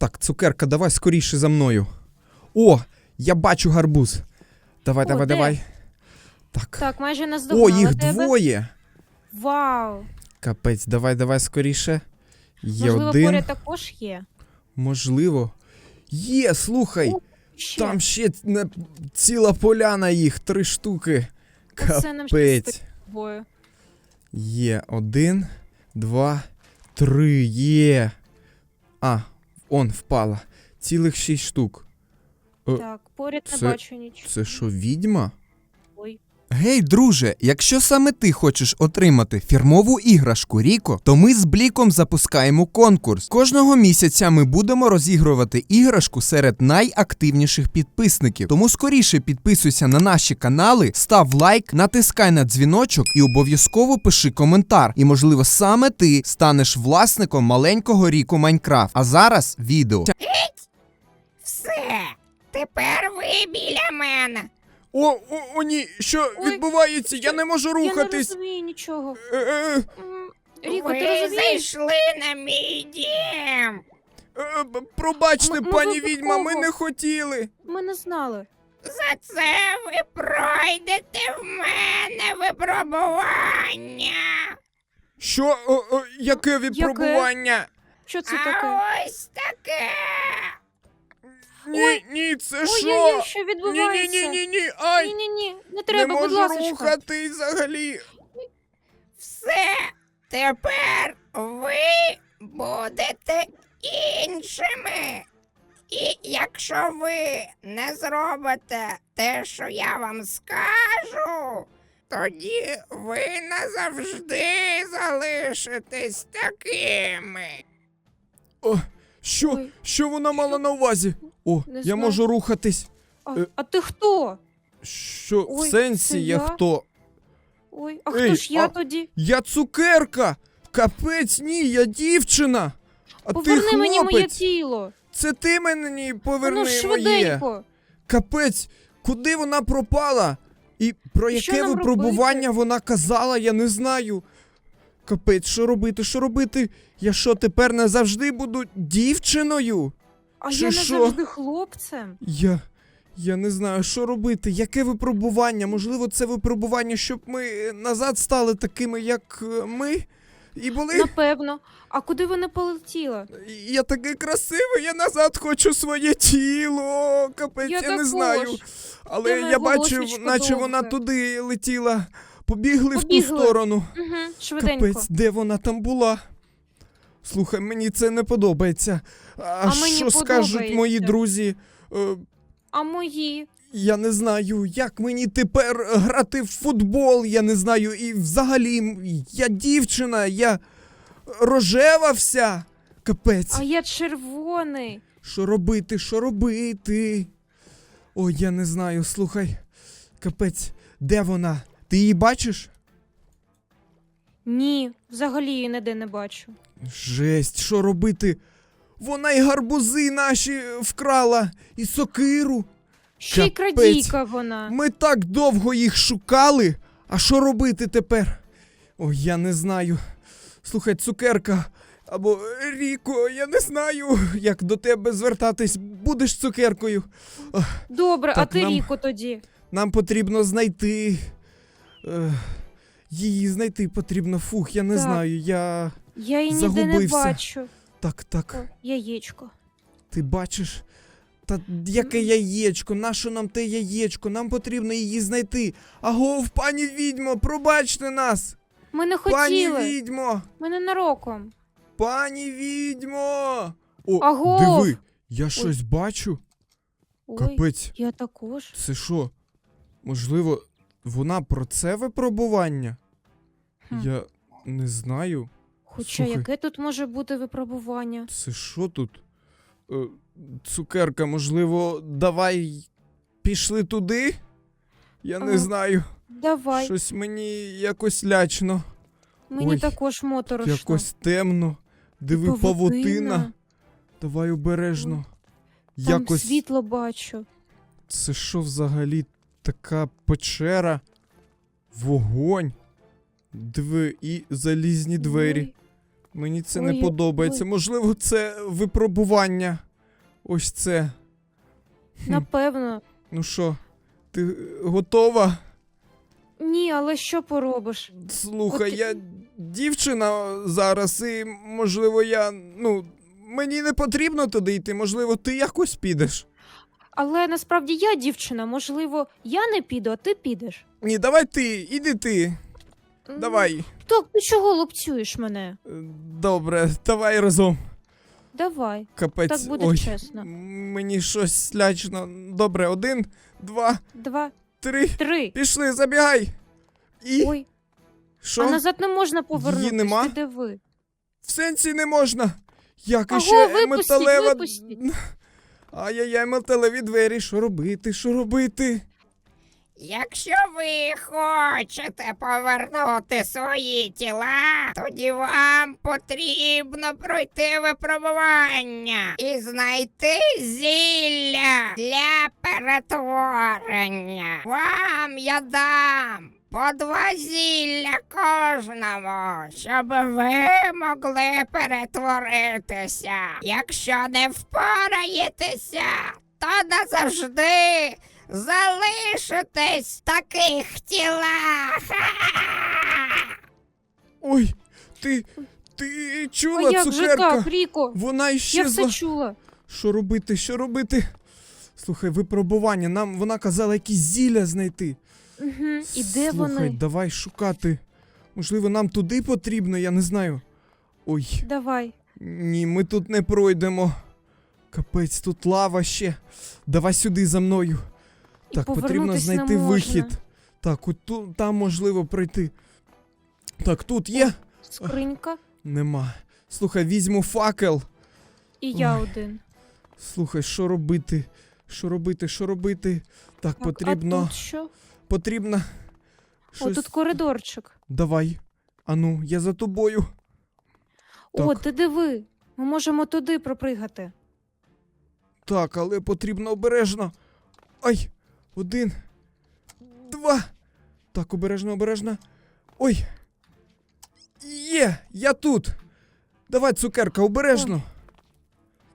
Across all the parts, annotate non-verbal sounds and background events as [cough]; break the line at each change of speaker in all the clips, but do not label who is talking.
Так, цукерка, давай скоріше за мною. О, я бачу гарбуз. Давай,
О,
давай,
де?
давай. Так.
Так, майже
О, їх
тебе.
двоє.
Вау.
Капець, давай, давай скоріше. Є
Можливо,
один.
поряд також є.
Можливо. Є, слухай.
О, Ще.
Там ще не- ціла поляна їх, три штуки.
Оце нам
Капець.
щастить.
Є один, два, три, є. А, он впала. Цілих шість штук. Е,
Так, поряд не
це-
бачу нічого.
Це що, відьма?
Гей, друже, якщо саме ти хочеш отримати фірмову іграшку Ріко, то ми з Бліком запускаємо конкурс. Кожного місяця ми будемо розігрувати іграшку серед найактивніших підписників. Тому скоріше підписуйся на наші канали, став лайк, натискай на дзвіночок і обов'язково пиши коментар. І можливо саме ти станеш власником маленького Ріко Майнкрафт. А зараз відео.
Все, тепер ви біля мене.
О, о, о, ні, що
Ой,
відбувається? Я не можу
Я не
рухатись.
розумію нічого.
Е, е,
М, Ріко,
ви
ти розумієш?
зайшли на мій дім.
е, б- пробачте,
Ми- ми
пані відьма, ми
випадково.
не хотіли.
Ми не знали.
За це ви пройдете в мене випробування.
Що? О, о, яке випробування?
Що це
а
таке?
ось таке.
Ні, ні, це що?
Ой-ой-ой, що
Ні, ні,
відбувається?
ні, ні, ні, ай!
Ні, ні, ні, не
не
треба, будь
можу
ласка.
рухатись взагалі.
Все, тепер ви будете іншими. І якщо ви не зробите те, що я вам скажу, тоді ви назавжди залишитесь такими.
О, що?
Ой,
Що вона мала на увазі? О,
Не
я
знаю.
можу рухатись.
А,
Е.
а ти хто?
Що, в
Ой,
сенсі я
я?
хто?
Ой, а
Ей,
хто ж я
а-
тоді?
Я цукерка! Капець, ні, я дівчина! А
Поверни
ти
мені моє тіло.
Це ти мені поверни
ну
моє!
швиденько.
Капець, куди вона пропала? І про
І що
яке
нам
випробування
робити?
вона казала, я не знаю. Капець, що робити, що робити? Я що, тепер назавжди буду дівчиною?
А
Чи
я не
що?
завжди хлопцем.
Я. Я не знаю, що робити. Яке випробування? Можливо, це випробування, щоб ми назад стали такими, як е, ми. І були.
Напевно. А куди вона полетіла?
Я такий красивий, я назад хочу своє тіло. Капець, я,
Я
не
також.
знаю. Але
Де
я бачив,
волосечко
наче вона
довге?
туди летіла. Побігли, в ту сторону.
Угу, швиденько.
Капець, де вона там була? Слухай, мені це не подобається. А,
А мені
що скажуть мої друзі? Е,
А мої?
Я не знаю, як мені тепер грати в футбол, я не знаю. І взагалі, я дівчина, я рожева вся. Капець.
А я червоний.
Що робити, що робити? Ой, я не знаю, слухай. Капець, де вона? Ти її бачиш?
Ні, взагалі її ніде не бачу.
Жесть, що робити? Вона і гарбузи наші вкрала, і сокиру.
Ще й
Капець.
крадійка вона.
Ми так довго їх шукали. А що робити тепер? Ой, я не знаю. Слухай, цукерка або Ріко, я не знаю, як до тебе звертатись. Будеш цукеркою.
Добре, а
Так,
ти
нам-
Ріко тоді.
Нам потрібно знайти. Е, її знайти потрібно. Фух, я не
Так.
знаю. Я.
Я її ніде не бачу.
Так, так.
О, яєчко.
Ти бачиш? Та яке яєчко? Нащо нам те яєчко? Нам потрібно її знайти. Агов, пані відьмо, пробачте нас!
Ми не
Пані
хотіли.
відьмо!
Ми не нароком.
Пані відьмо! О,
Агов!
диви, я щось бачу.
Ой,
Капець,
я також.
це що? Можливо, вона про це випробування?
Хм.
Я не знаю.
Хоча
Слухай.
яке тут може бути випробування?
Це що тут? Е, цукерка, можливо, давай пішли туди? Я не
А,
знаю.
Давай,
Щось мені якось лячно,
мені
ой,
також моторошно.
якось темно. Диви, павутина. Давай обережно.
Там
якось.
світло бачу.
Це що взагалі така печера? Вогонь. Диви, і залізні двері.
Ой,
Мені це
Ой,
не подобається.
ой.
Можливо, це випробування. ось це.
Напевно.
Ну що, ти готова?
Ні, але що поробиш?
Слухай,
От-
я дівчина зараз, і можливо, я. Ну, мені не потрібно туди йти, можливо, ти якось підеш.
Але насправді я дівчина, можливо, я не піду, а ти підеш.
Ні, давай ти, іди ти.
М,
Давай.
Так, ти чого лупцюєш мене?
Е, Добре, давай разом.
Давай,
Капець.
так буде
Ой,
чесно.
Мені щось лячно. Добре, один, два,
Два,
три.
три.
Пішли, забігай. І
Ой,
що?
а назад не можна повернутися.
нема?
Ти диви.
В сенсі не можна. Як
Аго,
іще
випустіть,
металева.
випустіть.
Ай-яй-яй, металеві двері. Що робити? Що робити?
Якщо ви хочете повернути свої тіла, тоді вам потрібно пройти випробування і знайти зілля для перетворення. Вам я дам по два зілля кожному, щоб ви могли перетворитися. Якщо не впораєтеся, то назавжди залишитесь в таких тілах. [laughs]
Ой, ти. Ти
А
чула,
як же
цукерка?
так, Ріко?
Вона
Я
іщезла.
все чула.
Що робити? Що робити? Слухай, випробування. Нам вона казала якісь зілля знайти.
Угу. І де
Слухай,
вони?
давай шукати. Можливо, нам туди потрібно, я не знаю. Ой,
Давай.
ні, ми тут не пройдемо. Капець, тут лава ще. Давай сюди за мною.
І
Так, потрібно
повернутись не
знайти
можна.
вихід. Так, от тут там можливо пройти. Так, тут є?
Скринька.
Нема. Слухай, візьму факел.
І я
Ой.
один.
Слухай, що робити? Що робити? Що робити? Так,
Так,
потрібно.
А тут що?
Потрібно.
О, тут коридорчик.
Давай. Ану, я за тобою.
О,
Так.
ти диви. Ми можемо туди пропригати.
Так, але потрібно обережно. Ай! Один. Два. Так, обережно, обережно. Ой. Є! Я тут. Давай, цукерка, обережно.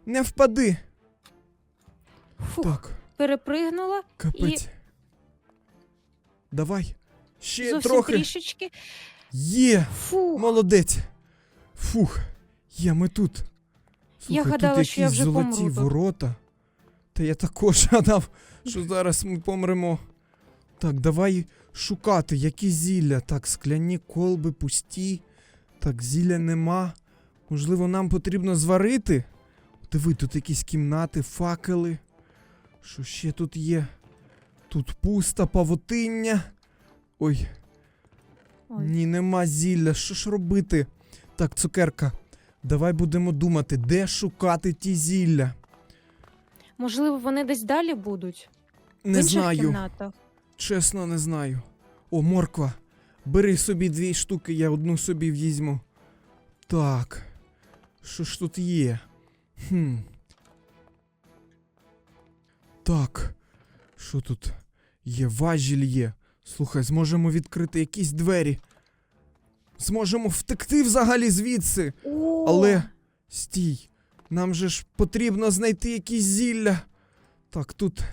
Не впади.
Фух,
Так,
перепригнула.
капець. Давай. Ще
Зовсім
трохи.
трішечки.
Є!
Фух.
Молодець. Фух. Є, ми тут. Слухай,
гадала,
тут
що я вже
золоті
помру
ворота. Та я також [laughs] гадав, що зараз ми помремо. Так, давай шукати, які зілля. Так, скляні колби пусті. Так, зілля нема. Можливо, нам потрібно зварити. Диви, тут якісь кімнати, факели. Що ще тут є? Тут пусто, павутиння. Ой,
Ой.
ні, нема зілля. Що ж робити? Так, цукерка, давай будемо думати, де шукати ті зілля.
Можливо, вони десь далі будуть.
Не
інших
знаю.
кімнатах.
Чесно, не знаю. О, морква. Бери собі дві штуки, я одну собі візьму. Так. Що ж тут є? Хм. Так. Що тут? Є важіль є. Слухай, зможемо відкрити якісь двері. Зможемо втекти взагалі звідси.
О,
Але стій. Нам же ж потрібно знайти якісь зілля. Так, тут.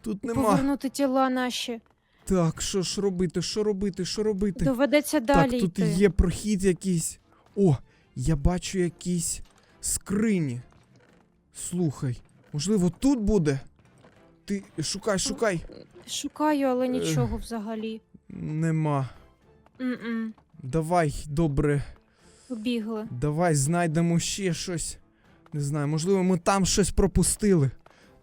Тут нема.
повернути тіла наші.
Так, що ж робити, що робити, що робити?
Доведеться далі
так, тут
йти.
є прохід якийсь. О, я бачу якісь скрині. Слухай, можливо, тут буде? Ти шукай, шукай.
Шукаю, але
Е.
нічого взагалі.
Нема.
М-м.
Давай, добре,
Побігли.
давай знайдемо ще щось. Не знаю, можливо, ми там щось пропустили.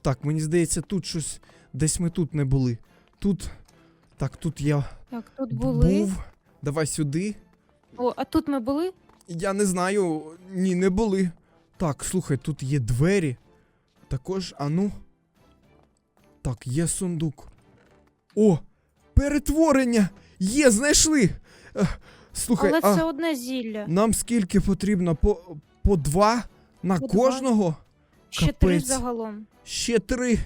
Так, мені здається, тут щось. Десь ми тут не були. Тут. Так, тут я
Так, тут були.
був. Давай сюди.
О, а тут ми були?
Я не знаю, ні, не були. Так, слухай, тут є двері. Також, ану. Так, є сундук. О! Перетворення! Є, знайшли! Слухай,
але
а
це одне зілля.
нам скільки потрібно? По, по два на
По два.
кожного?
Ще три загалом.
Ще три.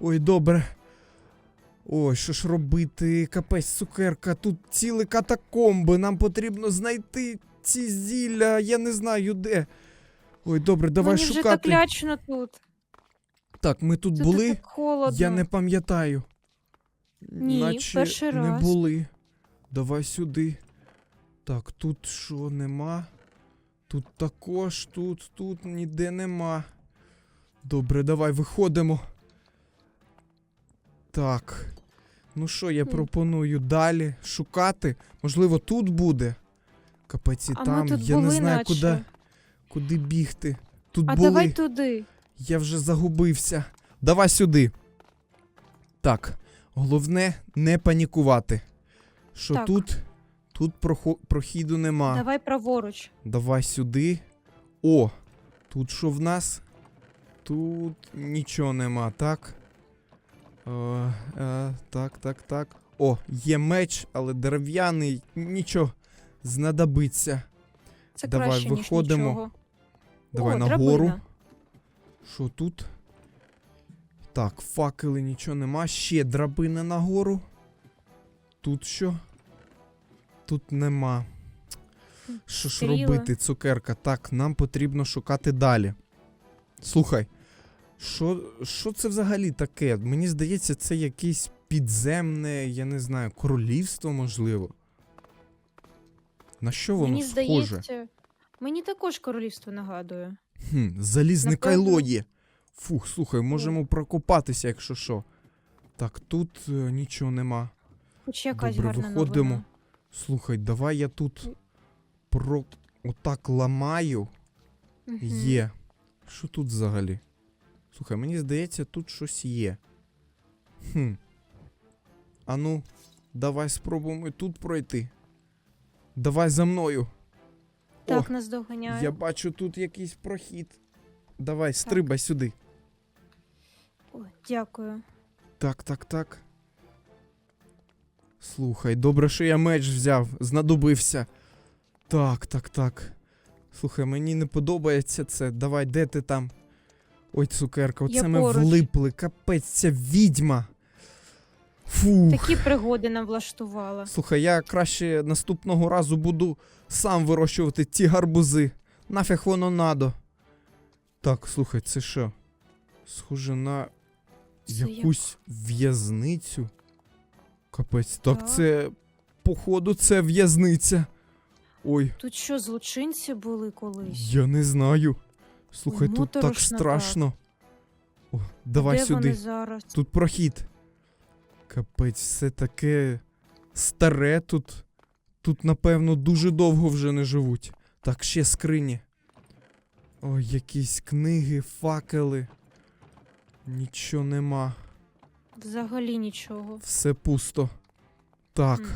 Ой, добре. Ой, що ж робити? Капець, цукерка, тут цілі катакомби. Нам потрібно знайти ці зілля. Я не знаю де. Ой, добре, давай
Мені вже
шукати.
так лячно тут.
Так, ми тут
Тут
були.
так холодно.
Я не пам'ятаю.
Ні,
Наче
перший
не
раз.
були. Давай сюди. Так, тут що нема? Тут також, тут, тут ніде нема. Добре, давай виходимо. Так. Ну що, я пропоную далі шукати. Можливо, тут буде. Капець і
А
там.
ми тут
я
були,
не знаю,
наче.
куди, куди бігти. Тут
А
були.
давай туди.
Я вже загубився. Давай сюди. Так, головне не панікувати. Що
Так.
тут? Тут прохо- прохіду нема.
Давай праворуч.
Давай сюди. О! Тут що в нас? Тут нічого нема, так? Е, е, так, так, так. О, є меч, але дерев'яний, нічого, знадобиться.
Це
Давай,
краще,
виходимо.
ніж нічого.
Давай
О,
нагору.
драбина.
Що тут? Так, факели нічого нема. Ще драбина нагору. Тут що? Тут нема. Що ж робити, цукерка? Так, нам потрібно шукати далі. Слухай, що, що це взагалі таке? Мені здається, це якесь підземне, я не знаю, королівство, можливо. На що воно
Мені
схоже?
здається, мені також королівство нагадує.
Хм, залізне
Напевно.
кайло є. Фух, слухай, можемо прокопатися, якщо що. Так, тут е, нічого нема.
Хоч якась
Добре,
гарна
виходимо.
новина.
Слухай, давай я тут про отак ламаю.
Мгм.
Є. Що тут взагалі? Слухай, мені здається, тут щось є. Хм. Ану, давай спробуємо і тут пройти. Давай за мною.
Так,
О,
нас доганяє.
я бачу тут якийсь прохід. Давай, стрибай сюди.
О, дякую.
Так, так, так. Слухай, добре, що я меч взяв, знадобився. Так, так, так. Слухай, мені не подобається це. Давай, де ти там? Ой, цукерка, оце
Я
ми
поруч.
влипли. Капець, ця відьма. Фух.
Такі пригоди нам влаштувала.
Слухай, я краще наступного разу буду сам вирощувати ті гарбузи. Нафіг воно надо. Так, слухай, це що? Схоже на
Це
якусь в'язницю. Капець, так,
Так.
це. Походу, це в'язниця. Ой,
Тут що, злочинці були колись?
я не знаю. Слухай, тут так страшно. О, давай
Де
сюди.
вони зараз?
Тут прохід. Капець, все таке старе тут. Тут, напевно, дуже довго вже не живуть. Так, ще скрині. Ой, якісь книги, факели. Нічого нема.
Взагалі нічого.
Все пусто. Так.
Хм.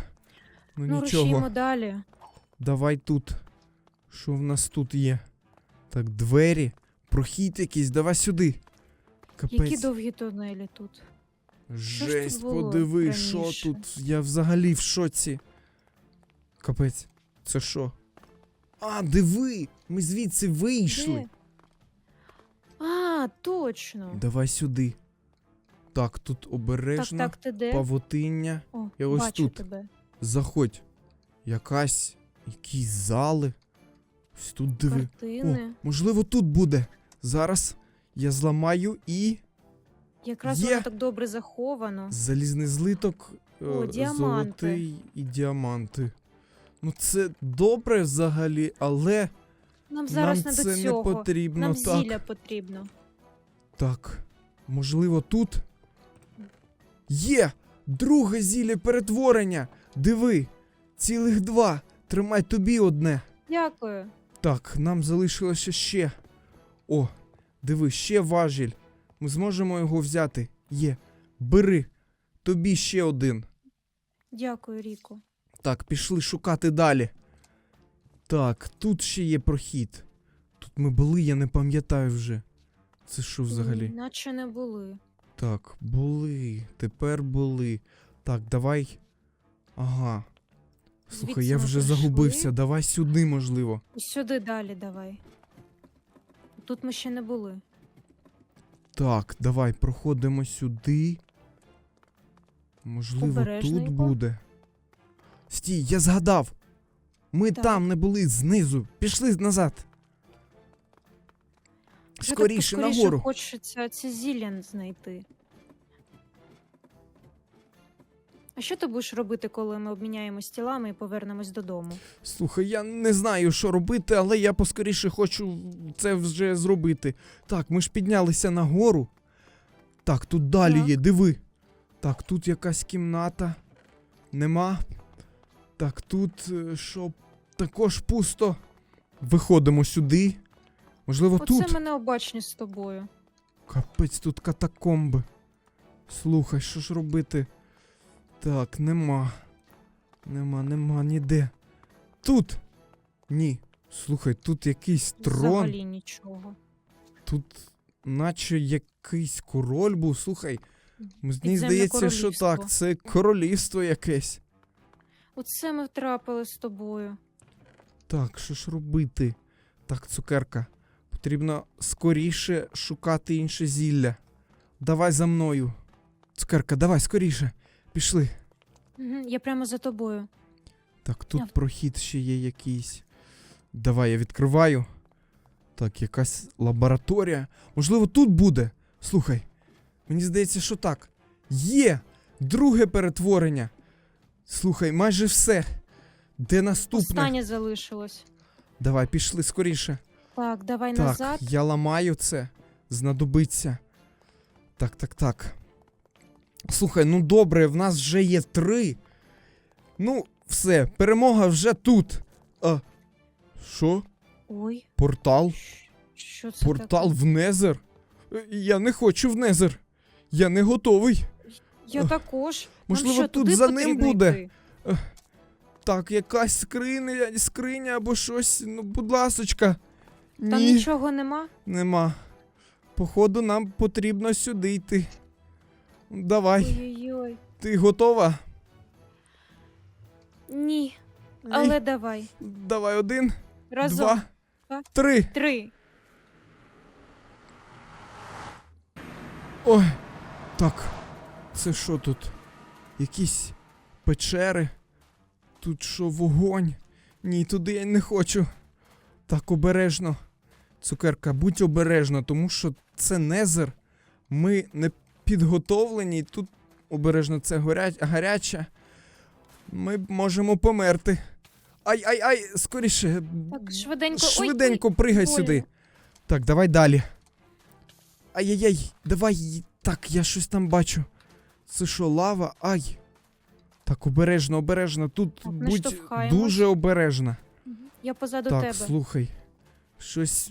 Ну,
Ну,
нічого.
рушімо далі.
Давай тут. Що в нас тут є? Так, двері. Прохід якийсь, давай сюди. Капець.
Які довгі тунелі тут.
Жесть,
було
подиви, що
раніше?
тут. Я взагалі в шоці. Капець, це що? А, диви! Ми звідси вийшли.
Де? А, точно.
Давай сюди. Так, тут обережно.
так, ти де?
Павутиння.
О,
я ось
бачу
тут.
тебе.
Заходь. Якась. Якісь зали. Ось тут диви. О, можливо, тут буде. Зараз я зламаю і.
Якраз
є.
воно так добре заховано.
Залізний злиток, е,
О, діаманти.
золотий і діаманти. Ну, це добре взагалі, але
Нам зараз
нам
не
це
до цього.
не потрібно.
Нам
так,
зілля потрібно.
так. Можливо, тут. Є! Друге зілля перетворення! Диви! Цілих два! Тримай тобі одне.
Дякую.
Так, нам залишилося ще. О, диви, ще важіль. Ми зможемо його взяти. Є. Бери. Тобі ще один.
Дякую, Ріко.
Так, пішли шукати далі. Так, тут ще є прохід. Тут ми були, я не пам'ятаю вже. Це що взагалі?
Наче не були.
Так, були. Тепер були. Так, давай. Ага. Слухай,
Звідси
я
ми
вже
прийшли.
загубився. Давай сюди, можливо.
Сюди далі давай. Тут ми ще не були.
Так, давай проходимо сюди. Можливо, тут буде. Стій, я згадав. Ми
Так.
там не були знизу. Пішли назад.
Вже
Скоріше,
так
нагору.
хочеться ці зілля знайти. А що ти будеш робити, коли ми обміняємось тілами і повернемось додому?
Слухай, я не знаю, що робити, але я поскоріше хочу це вже зробити. Так, ми ж піднялися нагору. Так, тут далі
Так.
є, диви. Так, тут якась кімната. Нема. Так, тут е, що також пусто. Виходимо сюди. Можливо,
Оце
тут.
ми необачні з тобою.
Капець, тут катакомби. Слухай, що ж робити? Так, нема. Нема, нема ніде. Тут. Ні. Слухай, тут якийсь трон.
Взагалі нічого.
Тут наче якийсь король був. Слухай, мені здається, що так, це королівство якесь.
Оце ми втрапили з тобою.
Так, що ж робити? Так, цукерка. Потрібно скоріше шукати інше зілля. Давай за мною. Цукерка, давай скоріше. Пішли.
Мгм, Я прямо за тобою.
Так, тут
Я-
прохід ще є якийсь. Давай я відкриваю. Так, якась лабораторія. Можливо, тут буде. Слухай, мені здається, що так. Є! Друге перетворення. Слухай, майже все. Де наступне?
Останнє залишилось.
Давай, пішли скоріше.
Так, давай
Так,
назад.
я ламаю це. Знадобиться. Так, так, так. Слухай, ну добре, в нас вже є три. Ну, все, перемога вже тут. А. Що?
Ой,
Портал?
що це
Портал
таке?
в Незер? Е, Я не хочу в Незер. Я не готовий.
Я також. Нам
можливо,
що,
тут
туди
за ним
потрібно
буде?
йти?
Так, якась скриня, скриня або щось. Ну, будь ласочка.
Там
Ні,
нічого нема?
нема. Походу, нам потрібно сюди йти. Давай.
Ой-ой-ой.
Ти готова?
Ні,
Ні.
але давай.
Давай один,
Разом.
два,
Два.
три.
Три.
Ой. Так. Це що тут? Якісь печери? Тут що, вогонь? Ні, туди я не хочу. Так, обережно. Цукерка, будь обережна, тому що це незер. Ми не підготовлені. Тут обережно це горя... гаряче. Ми можемо померти. Ай, ай, ай, скоріше.
Так, швиденько. Ой,
пригай
больно.
сюди. Так, давай далі. Ай-яй-яй, давай. Так, я щось там бачу. Це що, лава? Ай. Так, обережно, обережно. Тут
Так,
будь дуже обережна.
Я позаду
так,
тебе.
слухай. Щось.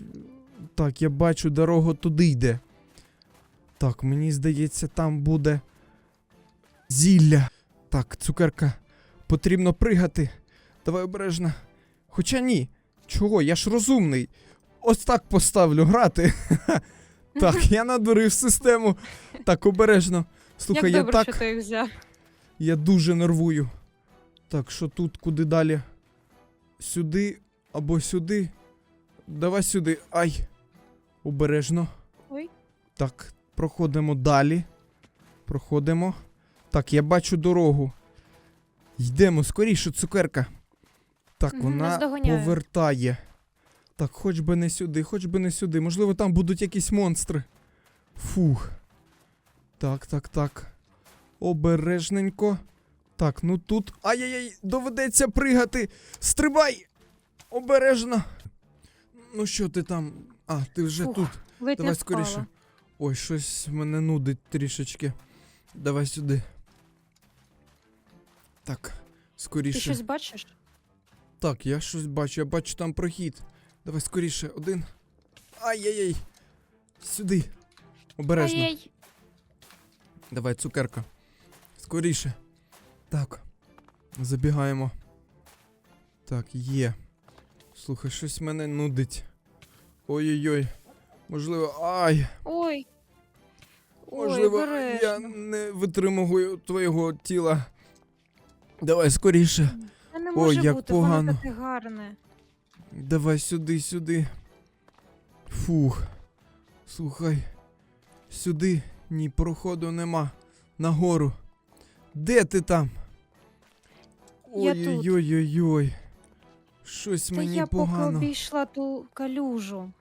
Так, я бачу, дорога туди йде. Так, мені здається, там буде зілля. Так, цукерка, потрібно пригати. Давай обережно. Хоча ні. Чого? Я ж розумний. Ось так поставлю грати. [laughs] Так, я надурив систему. Так, обережно. Слухай,
Як
я
добре,
так.
що ти їх взяв.
Я дуже нервую. Так, що тут, куди далі? Сюди або сюди. Давай сюди. Ай. Обережно.
Ой.
Так, проходимо далі. Проходимо. Так, я бачу дорогу. Йдемо скоріше, цукерка. Так, вона повертає. Так, хоч би не сюди, хоч би не сюди. Можливо, там будуть якісь монстри. Фух. Так, так, так. Обережненько. Так, ну тут. Ай-яй-яй, доведеться пригати. Стрибай! Обережно. Ну що ти там? А, ти вже
Фух,
тут. Давай скоріше.
впала.
Ой, щось мене нудить трішечки. Давай сюди. Так, скоріше.
Ти щось бачиш?
Так, я щось бачу, я бачу там прохід. Давай скоріше, один. Ай-яй-яй. Сюди. Обережно.
Ай-яй.
Давай, цукерка. Скоріше. Так. Забігаємо. Так, є. Слухай, щось мене нудить. Ой-ой-ой. Можливо. Ай!
Ой. Ой,
Можливо, я не витримую твоєго тіла. Давай скоріше.
Та не
Ой,
може
як
бути,
погано.
воно таке гарне.
Давай сюди, сюди. Фух. Слухай. Сюди. Ні, проходу нема. Нагору. Де ти там?
Я тут.
Ой-ой-ой-ой. Щось
Та
мені
я
погано.
обійшла ту калюжу.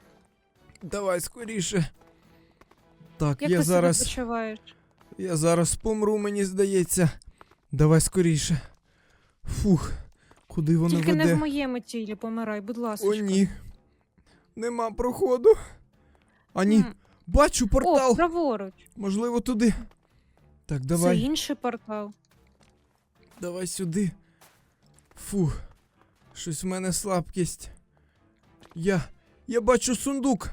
Давай скоріше. Так,
Як
я
ти
зараз.
себе почуваєш?
Я зараз помру, мені здається. Давай скоріше. Фух, куди воно
Тільки
веде?
не в моєму тілі помирай, будь ласка.
О, ні. Нема проходу. А ні,
М.
бачу портал.
О, праворуч.
Можливо, туди. Так, давай,
Це інший портал.
давай сюди. Фух. Щось в мене слабкість. Я. Я бачу сундук.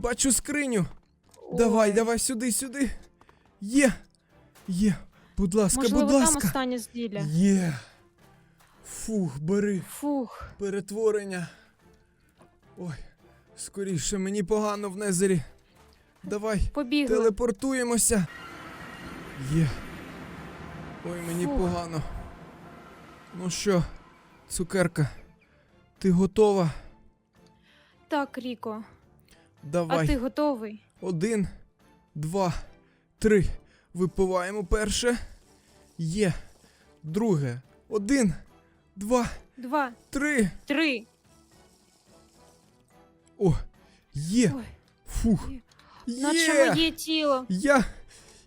Бачу скриню. Давай,
Ой.
давай сюди, сюди. Є. Є. Будь ласка,
Можливо,
будь
там
ласка.
останнє зділля.
Є. Фух, бери.
Фух.
Перетворення. Ой, скоріше, мені погано в незері. Давай,
Побігли.
телепортуємося. Є. Ой, мені
Фух.
погано. Ну що, цукерка, ти готова?
Так, Ріко.
Давай.
А ти готовий?
Один, два, три. Випиваємо перше. Є. Друге. Один, два,
Два,
три.
три.
О, є.
Ой,
Фух.
Є. наче
Є.
моє тіло.
Я.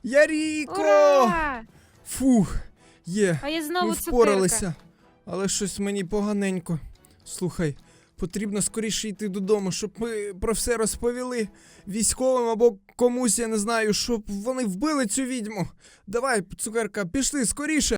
Я Ріко!
Ура!
Фух, є.
А я знову
Ми
цукерка.
впоралися. Але щось мені поганенько. Слухай, потрібно скоріше йти додому, щоб ми про все розповіли військовим або комусь, я не знаю, щоб вони вбили цю відьму. Давай, цукерка, пішли скоріше.